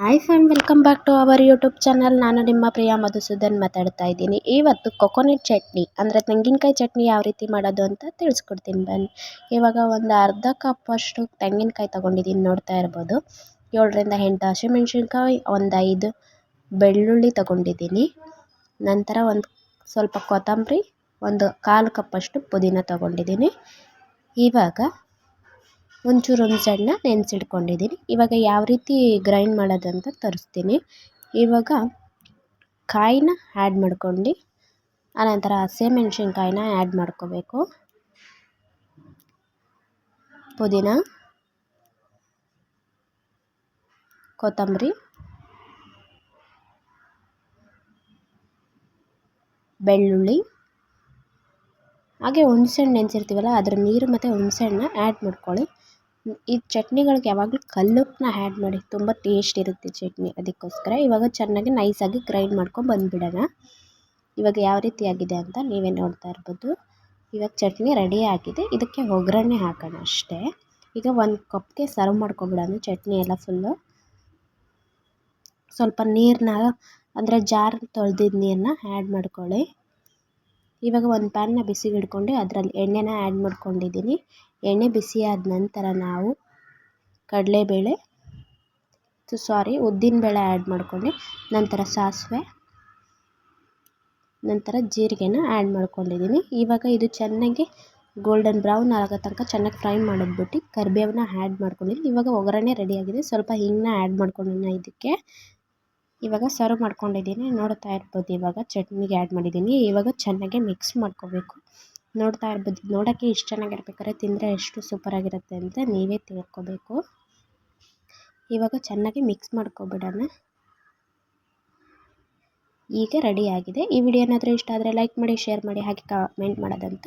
Hi friend welcome back to our YouTube channel ನಾನು ನಿಮ್ಮ ಪ್ರಿಯ ಮಧುಸೂದನ್ ಮಾತಾಡ್ತಾ ಇದ್ದೀನಿ. ಇವತ್ತು ಕೊಕೊನಟ್ ಚಟ್ನಿ, ಅಂದರೆ ತೆಂಗಿನಕಾಯಿ ಚಟ್ನಿ ಯಾವ ರೀತಿ ಮಾಡೋದು ಅಂತ ತಿಳಿಸ್ಕೊಡ್ತೀನಿ ಬನ್ನಿ. ಇವಾಗ ಒಂದು ಅರ್ಧ ಕಪ್ ಅಷ್ಟು ತೆಂಗಿನಕಾಯಿ ತೊಗೊಂಡಿದ್ದೀನಿ ನೋಡ್ತಾ ಇರ್ಬೋದು. ಏಳರಿಂದ ಎಂಟು ಹಸಿಮೆಣ್ಸಿನ್ಕಾಯಿ, ಒಂದು ಐದು ಬೆಳ್ಳುಳ್ಳಿ ತೊಗೊಂಡಿದ್ದೀನಿ. ನಂತರ ಒಂದು ಸ್ವಲ್ಪ ಕೊತ್ತಂಬರಿ, ಒಂದು ಕಾಲು ಕಪ್ಪಷ್ಟು ಪುದೀನ ತೊಗೊಂಡಿದ್ದೀನಿ. ಇವಾಗ ಒಂಚೂರು ಹುಣಸೆಹಣ್ಣ ನೆನೆಸಿಟ್ಕೊಂಡಿದ್ದೀನಿ. ಇವಾಗ ಯಾವ ರೀತಿ ಗ್ರೈಂಡ್ ಮಾಡೋದಂತ ತೋರಿಸ್ತೀನಿ. ಇವಾಗ ಕಾಯಿನ ಆ್ಯಡ್ ಮಾಡ್ಕೊಂಡು, ಆನಂತರ ಹಸಿಮೆಣ್ಸಿನ್ಕಾಯಿನ ಆ್ಯಡ್ ಮಾಡ್ಕೋಬೇಕು. ಪುದೀನ, ಕೊತ್ತಂಬರಿ, ಬೆಳ್ಳುಳ್ಳಿ. ಹಾಗೆ ಹುಣ್ಸೆಹಣ್ಣು ನೆನೆಸಿರ್ತೀವಲ್ಲ, ಅದರ ನೀರು ಮತ್ತು ಹುಣ್ಸೆಹಣ್ಣನ್ನ ಆ್ಯಡ್ ಮಾಡ್ಕೊಳ್ಳಿ. ಈ ಚಟ್ನಿಗಳಿಗೆ ಯಾವಾಗಲೂ ಕಲ್ಲುಪ್ಪನ್ನ ಆ್ಯಡ್ ಮಾಡಿ, ತುಂಬ ಟೇಸ್ಟ್ ಇರುತ್ತೆ ಚಟ್ನಿ ಅದಕ್ಕೋಸ್ಕರ. ಇವಾಗ ಚೆನ್ನಾಗಿ ನೈಸಾಗಿ ಗ್ರೈಂಡ್ ಮಾಡ್ಕೊಂಡು ಬಂದುಬಿಡೋಣ. ಇವಾಗ ಯಾವ ರೀತಿ ಆಗಿದೆ ಅಂತ ನೀವೇ ನೋಡ್ತಾ ಇರ್ಬೋದು. ಇವಾಗ ಚಟ್ನಿ ರೆಡಿ ಆಗಿದೆ. ಇದಕ್ಕೆ ಒಗ್ಗರಣೆ ಹಾಕೋಣ ಅಷ್ಟೇ. ಈಗ ಒಂದು ಕಪ್ಗೆ ಸರ್ವ್ ಮಾಡ್ಕೊಬಿಡೋಣ ಚಟ್ನಿ ಎಲ್ಲ ಫುಲ್ಲು ಸ್ವಲ್ಪ ನೀರನ್ನ ಅಂದರೆ ಜಾರ್ ತೊಳೆದಿದ್ದ ನೀರನ್ನ ಆ್ಯಡ್ ಮಾಡ್ಕೊಳ್ಳಿ. ಇವಾಗ ಒಂದು ಪ್ಯಾನ್ನ ಇಟ್ಕೊಂಡು ಅದರಲ್ಲಿ ಎಣ್ಣೆನ ಆ್ಯಡ್ ಮಾಡ್ಕೊಂಡಿದ್ದೀನಿ. ಎಣ್ಣೆ ಬಿಸಿ ಆದ ನಂತರ ನಾವು ಕಡಲೆಬೇಳೆ ಸಾರಿ ಉದ್ದಿನಬೇಳೆ ಆ್ಯಡ್ ಮಾಡ್ಕೊಂಡು ನಂತರ ಸಾಸಿವೆ, ನಂತರ ಜೀರಿಗೆನ ಆ್ಯಡ್ ಮಾಡ್ಕೊಂಡಿದ್ದೀನಿ. ಇವಾಗ ಇದು ಚೆನ್ನಾಗಿ ಗೋಲ್ಡನ್ ಬ್ರೌನ್ ಆಗೋ ತನಕ ಚೆನ್ನಾಗಿ ಫ್ರೈ ಮಾಡಿದ್ಬಿಟ್ಟು ಕರಿಬೇವನ್ನ ಆ್ಯಡ್ ಮಾಡ್ಕೊಂಡಿದ್ದೀನಿ. ಇವಾಗ ಒಗ್ಗರಣೆ ರೆಡಿಯಾಗಿದೆ ಸ್ವಲ್ಪ ಹಿಂಗನ್ನ ಆ್ಯಡ್ ಮಾಡ್ಕೊಂಡಿದ್ದೀನಿ ಇದಕ್ಕೆ. ಇವಾಗ ಸರ್ವ್ ಮಾಡ್ಕೊಂಡಿದ್ದೀನಿ. ನೋಡ್ತಾ ಇರ್ಬೋದು ಇವಾಗ ಚಟ್ನಿಗೆ ಆ್ಯಡ್ ಮಾಡಿದ್ದೀನಿ. ಇವಾಗ ಚೆನ್ನಾಗಿ ಮಿಕ್ಸ್ ಮಾಡ್ಕೋಬೇಕು. ನೋಡ್ತಾ ಇರ್ಬೋದು. ನೋಡೋಕ್ಕೆ ಇಷ್ಟು ಚೆನ್ನಾಗಿರ್ಬೇಕಾದ್ರೆ ತಿಂದರೆ ಎಷ್ಟು ಸೂಪರಾಗಿರುತ್ತೆ ಅಂತ ನೀವೇ ತಿಳ್ಕೊಬೇಕು. ಇವಾಗ ಚೆನ್ನಾಗಿ ಮಿಕ್ಸ್ ಮಾಡ್ಕೊಬಿಡೋಣ. ಈಗ ರೆಡಿ ಆಗಿದೆ. ಈ ವಿಡಿಯೋ ಏನಾದರೂ ಇಷ್ಟ ಆದರೆ ಲೈಕ್ ಮಾಡಿ ಶೇರ್ ಮಾಡಿ, ಹಾಗೆ ಕಮೆಂಟ್ ಮಾಡೋದಂತ